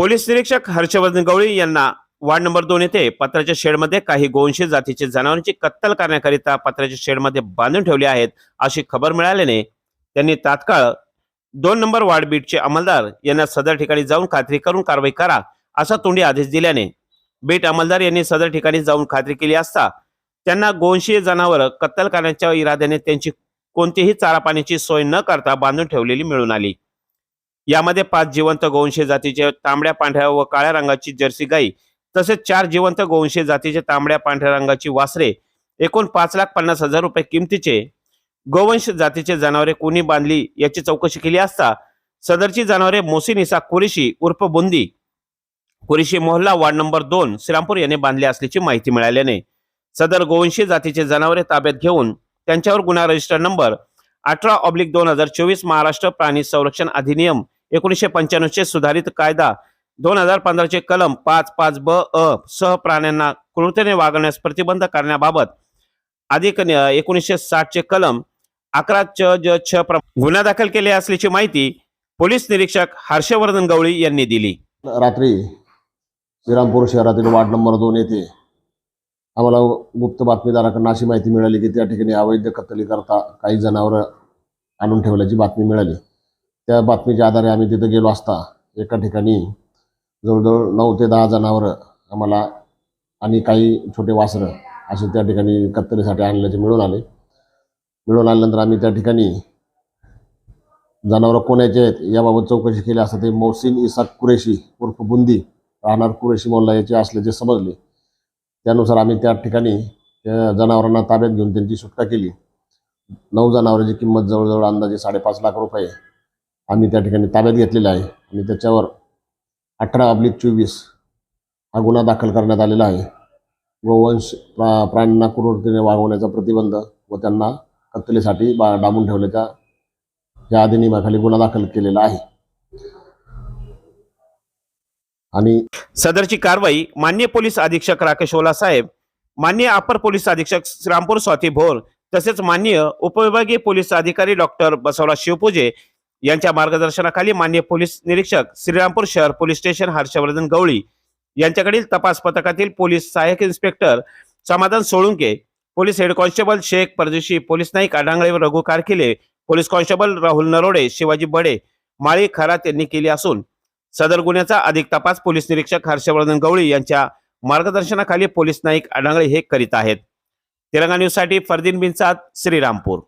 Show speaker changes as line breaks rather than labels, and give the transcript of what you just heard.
Police निरीक्षक हर्षवर्धन गवळी यांना ward number दोन येथे पत्राच्या शेडमध्ये काही गोवंशी जातीचे जनावरांची कत्तल करण्याकरिता पत्राच्या शेडमध्ये बांधून ठेवले आहेत अशी खबर मिळाल्याने त्यांनी तात्काळ दोन नंबर वार्ड बीटचे अंमलदार यांना सदर ठिकाणी जाऊन खात्री करून कारवाई करा असा तोंडी आदेश दिल्याने बीट अंमलदार यांनी सदर ठिकाणी जाऊन खात्री केली असता त्यांना गोवंशीय जनावर कत्तल करण्याच्या इराद्याने त्यांची कोणतीही चारा पाण्याची सोय न करता बांधून ठेवलेली मिळून आली. यामध्ये पाच जिवंत गोवंशी जातीचे तांबड्या पांढऱ्या व काळ्या रंगाची जर्सी गाई तसेच चार जिवंत गोवंशी जातीचे तांबड्या पांढऱ्या रंगाची वासरे एकूण पाच लाख पन्नास हजार रुपये किमतीचे. गोवंश जातीचे जनावरे कोणी बांधली याची चौकशी केली असता सदरची जनावरे मोसिनिसा कुरेशी उर्फ बुंदी. कुरेशी मोहल्ला वार्ड नंबर दोन श्रीरामपूर याने बांधले असल्याची माहिती मिळाल्याने सदर गोवंशी जातीचे जनावरे ताब्यात घेऊन त्यांच्यावर गुन्हा रजिस्टर नंबर अठरा ऑब्लिक दोन हजार चोवीस महाराष्ट्र प्राणी संरक्षण अधिनियम एकोणीसशे पंच्याण्णवचे सुधारित कायदा दोन हजार पंधराचे कलम पाच पाच ब अ सह प्राण्यांना क्रूरतेने वागण्यास प्रतिबंध करण्याबाबत अधिक एकोणीसशे साठचे कलम अकरा च ज छ गुन्हा दाखल केले असल्याची माहिती पोलीस निरीक्षक हर्षवर्धन गवळी यांनी दिली.
रात्री श्रीरामपूर शहरातील वार्ड नंबर दोन येथे आम्हाला गुप्त बातमीदाराकडून अशी माहिती मिळाली की त्या ठिकाणी अवैध कत्तलीकरता काही जनावरं आणून ठेवल्याची बातमी मिळाली. त्या बातमीच्या आधारे आम्ही तिथं गेलो असता एका ठिकाणी जवळजवळ नऊ ते दहा जनावरं आम्हाला आणि काही छोटे वासरं असे त्या ठिकाणी कत्तरीसाठी आणल्याचे मिळून आले. मिळून आल्यानंतर आम्ही त्या ठिकाणी जनावरं कोणाचे आहेत याबाबत चौकशी केली असता ते मोहसिन इसाक कुरेशी उर्फ बुंदी राहणार कुरेशी मोल्ला याचे असल्याचे समजले. त्यानुसार आम्ही त्या ठिकाणी त्या जनावरांना ताब्यात घेऊन त्यांची सुटका केली. नऊ जनावरांची किंमत जवळजवळ अंदाजे साडेपाच लाख रुपये आम्ही त्या ठिकाणी ताब्यात घेतलेला आहे. आणि त्याच्यावर अठरा अब्लिक चोवीस हा गुन्हा दाखल करण्यात आलेला आहे. गोवंश प्रा प्राण्यांना क्रूरतेने वागवण्याचा प्रतिबंध व त्यांना कत्तलेसाठी बा डांबून ठेवल्याच्या या अधिनियमाखाली गुन्हा दाखल केलेला आहे. आणि
सदरची कारवाई मान्य पोलीस अधीक्षक राकेश ओला साहेब मान्य अपर पोलीस अधीक्षक श्रीरामपूर स्वाती भोर तसेच मान्य उपविभागीय पोलीस अधिकारी डॉक्टर बसवराज शिवपूजे यांच्या मार्गदर्शनाखाली मान्य पोलीस निरीक्षक श्रीरामपूर शहर पोलीस स्टेशन हर्षवर्धन गवळी यांच्याकडील तपास पथकातील पोलीस सहाय्यक inspector Samadhan Solunke police head constable Shaikh Pardeshi police Naik Adangale व रघु कारखिले पोलीस कॉन्स्टेबल राहुल नरोडे शिवाजी बडे माळी खरात यांनी केली असून सदर गुन्ह्याचा अधिक तपास पोलीस निरीक्षक हर्षवर्धन गवळी यांच्या मार्गदर्शनाखाली पोलीस नाईक अडांगळे हे करीत आहेत. तेलंगणा न्यूजसाठी फरदीन बिनसाद श्रीरामपूर.